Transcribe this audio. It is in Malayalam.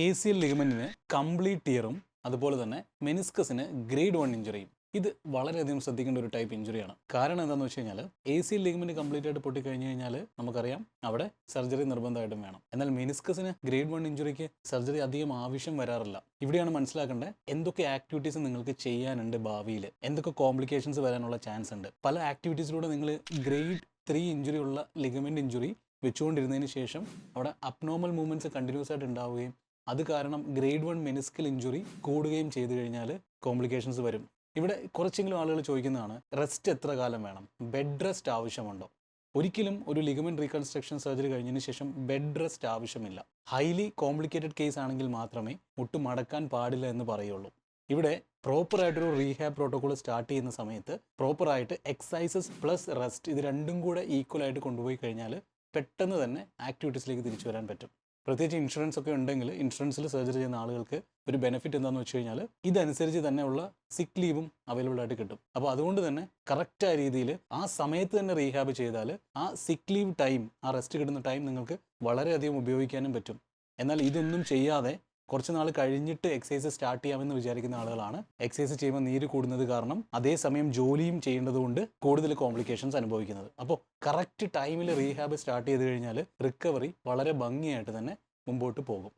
എ സി എൽ ലിഗമെന്റിന് കംപ്ലീറ്റ് ടിയറും അതുപോലെ തന്നെ മെനിസ്കസിന് ഗ്രേഡ് വൺ ഇഞ്ചുറിയും ഇത് വളരെയധികം ശ്രദ്ധിക്കേണ്ട ഒരു ടൈപ്പ് ഇഞ്ചുറിയാണ് കാരണം എന്താണെന്ന് വെച്ച് കഴിഞ്ഞാൽ എ സി ലിഗമെന്റ് കംപ്ലീറ്റ് ആയിട്ട് പൊട്ടിക്കഴിഞ്ഞ് കഴിഞ്ഞാൽ നമുക്കറിയാം അവിടെ സർജറി നിർബന്ധമായിട്ടും വേണം. എന്നാൽ മെനിസ്കസിന് ഗ്രേഡ് വൺ ഇഞ്ചുറിക്ക് സർജറി അധികം ആവശ്യം വരാറില്ല. ഇവിടെയാണ് മനസ്സിലാക്കേണ്ടത് എന്തൊക്കെ ആക്ടിവിറ്റീസ് നിങ്ങൾക്ക് ചെയ്യാനുണ്ട് ഭാവിയിൽ എന്തൊക്കെ കോംപ്ലിക്കേഷൻസ് വരാനുള്ള ചാൻസ് ഉണ്ട്? പല ആക്ടിവിറ്റീസിലൂടെ നിങ്ങൾ ഗ്രേഡ് ത്രീ ഇഞ്ചുറി ഉള്ള ലിഗമെന്റ് ഇഞ്ചുറി വെച്ചുകൊണ്ടിരുന്നതിന് ശേഷം അവിടെ അപ്നോർമൽ മൂവ്മെന്റ്സ് കണ്ടിന്യൂസ് ആയിട്ട് ഉണ്ടാവുകയും അത് കാരണം ഗ്രേഡ് വൺ മെനിസ്കൽ ഇഞ്ചുറി കൂടുകയും ചെയ്തു കഴിഞ്ഞാൽ കോംപ്ലിക്കേഷൻസ് വരും. ഇവിടെ കുറച്ചെങ്കിലും ആളുകൾ ചോദിക്കുന്നതാണ് റെസ്റ്റ് എത്ര കാലം വേണം? ബെഡ് റെസ്റ്റ് ആവശ്യമുണ്ടോ? ഒരിക്കലും ഒരു ലിഗമെന്റ് റീകൺസ്ട്രക്ഷൻ സർജറി കഴിഞ്ഞതിന് ശേഷം ബെഡ് റെസ്റ്റ് ആവശ്യമില്ല. ഹൈലി കോംപ്ലിക്കേറ്റഡ് കേസ് ആണെങ്കിൽ മാത്രമേ മുട്ട് മടക്കാൻ പാടില്ല എന്ന് പറയുള്ളൂ. ഇവിടെ പ്രോപ്പറായിട്ടൊരു റീഹാബ് പ്രോട്ടോകോൾ സ്റ്റാർട്ട് ചെയ്യുന്ന സമയത്ത് പ്രോപ്പറായിട്ട് എക്സസൈസസ് പ്ലസ് റെസ്റ്റ് ഇത് രണ്ടും കൂടെ ഈക്വൽ ആയിട്ട് കൊണ്ടുപോയി കഴിഞ്ഞാൽ പെട്ടെന്ന് തന്നെ ആക്ടിവിറ്റീസിലേക്ക് തിരിച്ചു വരാൻ പറ്റും. പ്രത്യേകിച്ച് ഇൻഷുറൻസ് ഒക്കെ ഉണ്ടെങ്കിൽ ഇൻഷുറൻസിൽ സർജറി ചെയ്യുന്ന ആളുകൾക്ക് ഒരു ബെനിഫിറ്റ് എന്താണെന്ന് വെച്ച് കഴിഞ്ഞാൽ ഇതനുസരിച്ച് തന്നെയുള്ള സിക്ക് ലീവും അവൈലബിൾ ആയിട്ട് കിട്ടും. അപ്പോൾ അതുകൊണ്ട് തന്നെ കറക്റ്റായ രീതിയിൽ ആ സമയത്ത് തന്നെ റീഹാബ് ചെയ്താൽ ആ സിക്ക് ലീവ് ടൈം ആ റെസ്റ്റ് കിട്ടുന്ന ടൈം നിങ്ങൾക്ക് വളരെയധികം ഉപയോഗിക്കാനും പറ്റും. എന്നാൽ ഇതൊന്നും ചെയ്യാതെ കുറച്ച് നാൾ കഴിഞ്ഞിട്ട് എക്സസൈസ് സ്റ്റാർട്ട് ചെയ്യാമെന്ന് വിചാരിക്കുന്ന ആളുകളാണ്. എക്സസൈസ് ചെയ്യുമ്പോൾ നീര് കൂടുന്നത് കാരണം അതേസമയം ജോലിയും ചെയ്യേണ്ടതുകൊണ്ട് കൂടുതൽ കോംപ്ലിക്കേഷൻസ് അനുഭവിക്കുന്നത്. അപ്പോൾ കറക്റ്റ് ടൈമിൽ റീഹാബ് സ്റ്റാർട്ട് ചെയ്ത് കഴിഞ്ഞാൽ റിക്കവറി വളരെ ഭംഗിയായിട്ട് തന്നെ മുമ്പോട്ട് പോകും.